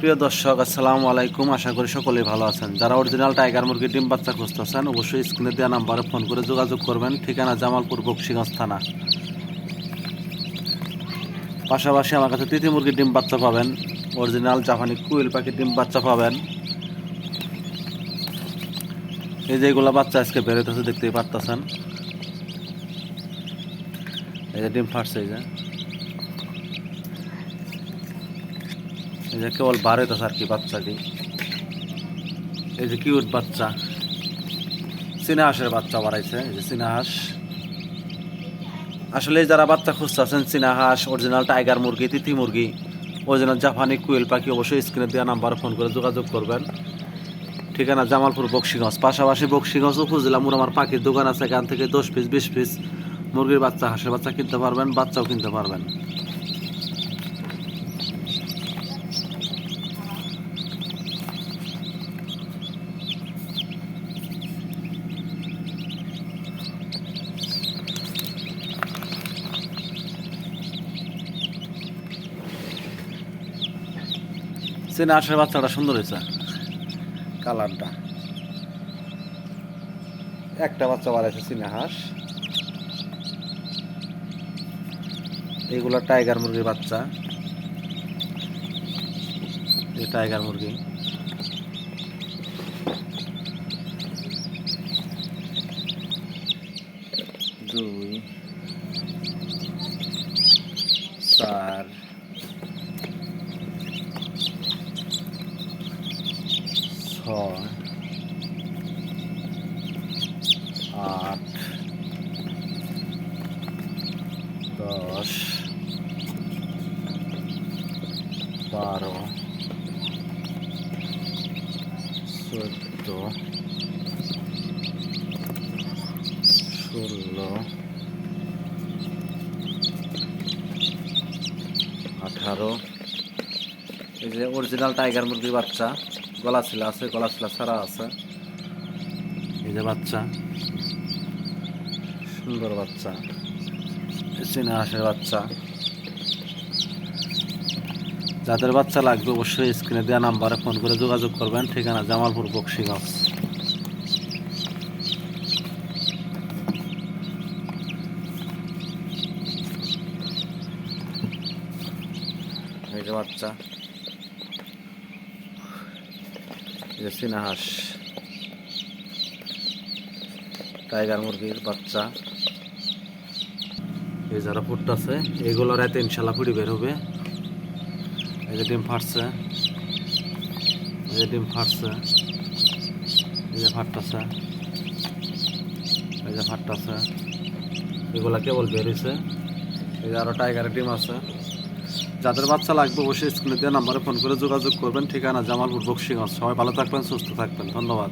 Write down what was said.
প্রিয় দর্শক, আসসালামু আলাইকুম। আশা করি সকলেই ভালো আছেন। যারা অরিজিনাল টাইগার মুরগির ডিম, বাচ্চা খুঁজতেছেন, অবশ্যই স্ক্রিনে দেওয়া নাম্বারে ফোন করে যোগাযোগ করবেন। ঠিকানা জামালপুর, বক্সিগঞ্জ থানা। পাশাপাশি আমার কাছে তিথি মুরগির ডিম বাচ্চা পাবেন। অরিজিনাল জাপানি কুইল পাখির ডিম বাচ্চা পাবেন। এই যে এগুলা বাচ্চা আজকে বেরোতেছে দেখতেই পারতেছেন। এই যে ডিম ফাটছে, এই যে। এই যে কেবল বাড়িতেছে আর কি বাচ্চাটি। এই যে কিউট বাচ্চা। চীনা হাঁসের বাচ্চা বাড়াইছে, এই যে চীনাহাঁস আসলে যারা বাচ্চা খুঁজতেছেন চীনা হাঁস অরিজিনাল টাইগার মুরগি তিথি মুরগি অরিজিনাল জাপানি কুয়েল পাখি, অবশ্যই স্ক্রিনে দেওয়া নাম্বারে ফোন করে যোগাযোগ করবেন। ঠিকানা জামালপুর বক্সিগঞ্জ। পাশাপাশি বক্সিগঞ্জ উপজেলা মোর আমার পাখির দোকান আছে, এখান থেকে দশ পিস বিশ পিস মুরগির বাচ্চা, হাঁসের বাচ্চা কিনতে পারবেন, বাচ্চাও কিনতে পারবেন। চীনা হাঁসের বাচ্চাটা সুন্দর হয়েছে। কালারটা। একটা বাচ্চা বাড়াইছে চীনা হাঁস। এগুলো টাইগার মুরগির বাচ্চা। টাইগার মুরগি। দুই, চার। ছয় আট দশ বারো চোদ্দ ষোলো আঠারো। এই যে অরিজিনাল টাইগার মুরগির বাচ্চা। গলা ছিল আছে গলা ছিল ছাড়া আছে। এই যে বাচ্চা। সুন্দর বাচ্চা। চীনা হাঁসের বাচ্চা। যাদের বাচ্চা লাগবে অবশ্যই স্ক্রিনে দেওয়া নাম্বারে ফোন করে যোগাযোগ করবেন। ঠিকানা জামালপুর বক্সিগঞ্জ। বাচ্চা এই যে চীনা হাঁস টাইগার মুরগির বাচ্চা। এই যারা ফুটতেছে এগুলো রাতে ইনশাল্লাহ ফুটি বের হবে। এই যে ডিম ফাটছে। এই যে ডিম ফাটছে। এই যে ফাটতেছে। এই যে ফাটতেছে। এগুলা কেবল বেরিয়েছে এই যে আরও টাইগারের ডিম আছে। যাদের বাচ্চা লাগবে অবশ্যই স্কুলে দেওয়া নাম্বারে ফোন করে যোগাযোগ করবেন। ঠিকানা জামালপুর বক্সিগঞ্জ। সবাই ভালো থাকবেন, সুস্থ থাকবেন। ধন্যবাদ।